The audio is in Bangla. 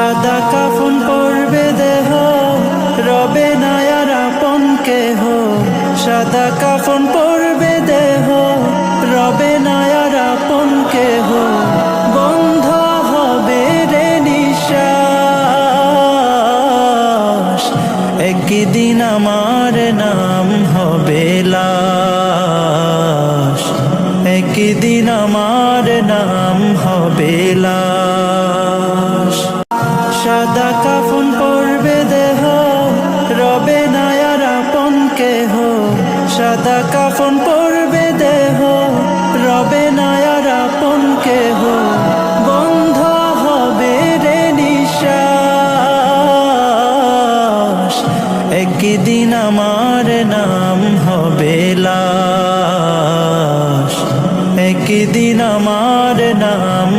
সাদা কাফন পরবে দেহ, রবে নায়ার আপন কেহ। সাদা কাফন পরবে দেহ, রবে নায়ার আপন কেহ। বন্ধ হবে রে নিশ্বাস, একদিন আমার নাম হবে লাশ। একদিন আমার নাম হবে লাশ। সাদা কাফন পড়বে দেহ, রবে নায়ার আপন কেহ। বন্ধ হবে রে নিশাস একদিন আমার নাম হবে লাশ। একদিন আমার নাম